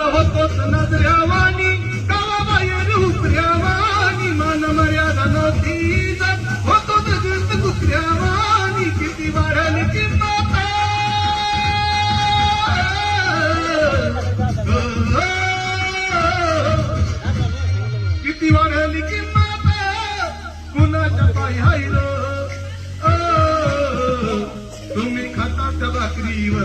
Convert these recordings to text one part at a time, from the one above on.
होतोच नजऱ्यावानी गावाबाहेर उपऱ्यावानी मान मर्यादा नव्हती जात होतो जगत दुसऱ्यावानी किती वाढली किंमत किती वाढली किंमत कुणाच्या पाय हायर तुम्ही खाता त्या भाकरीवर.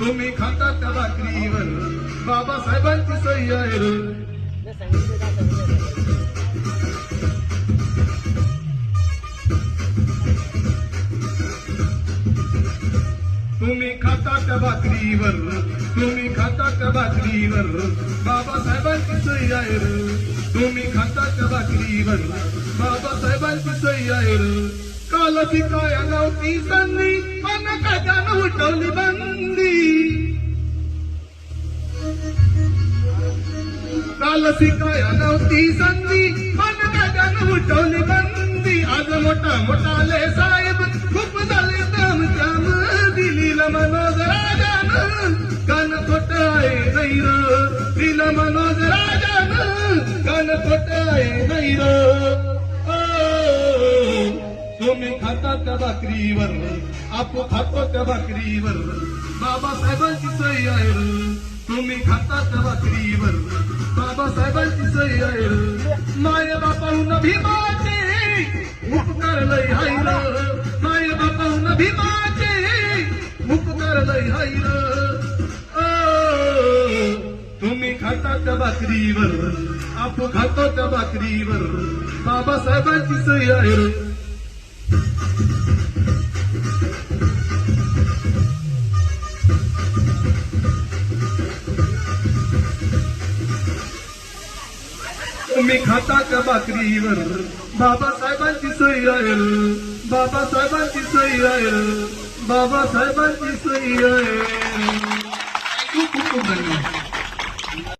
तुम्ही खाता त्या भाकरीवर. बाबासाहेबांची सही आहे रे. तुम्ही खाता त्या भाकरीवर तुम्ही खाता त्या भाकरीवर बाबासाहेबांची सही आहे रे. तुम्ही खाता त्या भाकरीवर बाबासाहेबांची सही आहे रे. काल ती काय नव्हती संधी पण कशानं उठवली बंद काल नव्हती संधी मन गगन उठवली बंदी. आज मोठा मोठा ले साहेब खूप झाले दम जाम दिलीला मनोज राजानं कान खोट आहे नाही र दिलं मनोज राजानं कान खोट आहे नाही र तुम्ही खाता त्या भाकरीवर आपो खातो त्या भाकरीवर बाबासाहेबांची सही आहे. तुम्ही खाता त्या भाकरीवर बाबासाहेबांची सही आहे माय बापाहून भीमाचे उपकार लय हायर माय बापाहून भीमाचे उपकार लय हायर तुम्ही खाता त्या भाकरीवर आपो खातो त्या भाकरीवर बाबासाहेबांची सही आहे तुम्ही खाता का भाकरीवर बाबासाहेबांची सही आहे बाबासाहेबांची सही आहे बाबासाहेबांची सही आहे खूप खूप धन्यवाद.